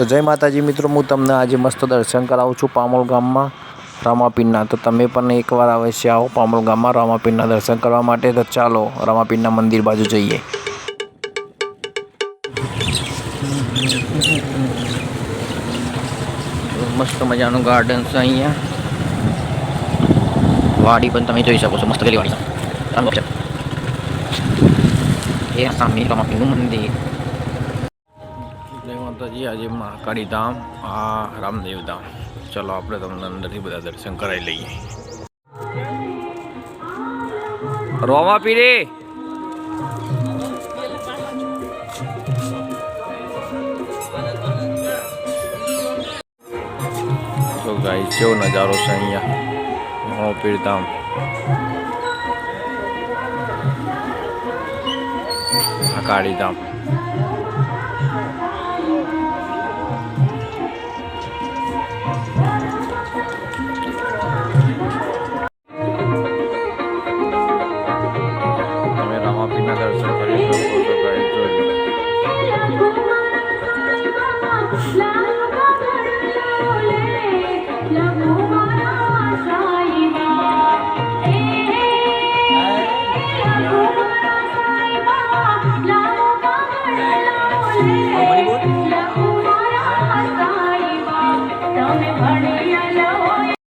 તો જય માતાજી મિત્રો, હું તમને આજે મસ્ત દર્શન કરાવું છું પામોલ ગામમાં, રામાપીરના. તો તમે પણ એકવાર અવશ્ય આવો પામોલ ગામમાં રામાપીરના દર્શન કરવા માટે. તો ચાલો, રામાપીરના મંદિર બાજુ જઈએ. મસ્ત મજાનું ગાર્ડન છે અહીંયા. વાડી પણ તમે જોઈ શકો છો, મસ્ત ગલી વાડી એ સામે રામાપીરનું મંદિર. માતાજી, આજે મહાકાળી ધામ, આ રામદેવ ધામ. ચલો આપણે તમને અંદરથી બધા દર્શન કરાવી લઈએ. રોમાપીરે તો ગાઈ કેવો નજારો છે અહીંયા? રોમાપીર ધામ. મહાકાળી ધામ.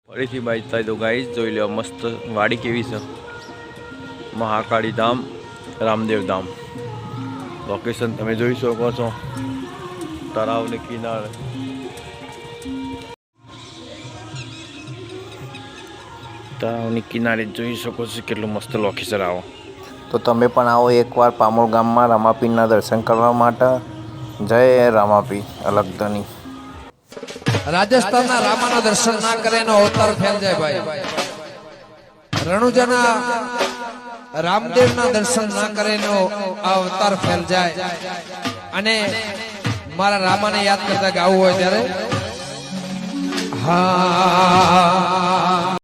ફરીથી બાઈક થાય તો ગાઈ જોઈ લો મસ્ત વાડી કેવી છે. મહાકાળી ધામ, રામદેવ ધામ. લોકેશન તમે જોઈ શકો છો. તળાવને કિનારે. તળાવની કિનારે જોઈ શકો છો કેટલું મસ્ત લોકેશન આવો. તો તમે પણ આવો એકવાર પામોળ ગામમાં રામાપીરના દર્શન કરવા માટે. જય રામાપી અલગધની રાજસ્થાનના રામાના દર્શન ના કરે એનો અવતાર ફેલ જાય ભાઈ. રણુજાના રામદેવના દર્શન ના કરે એનો આ અવતાર ફેલ જાય. અને મારા રામાને યાદ કરતા ગાવું હોય ત્યારે, હા.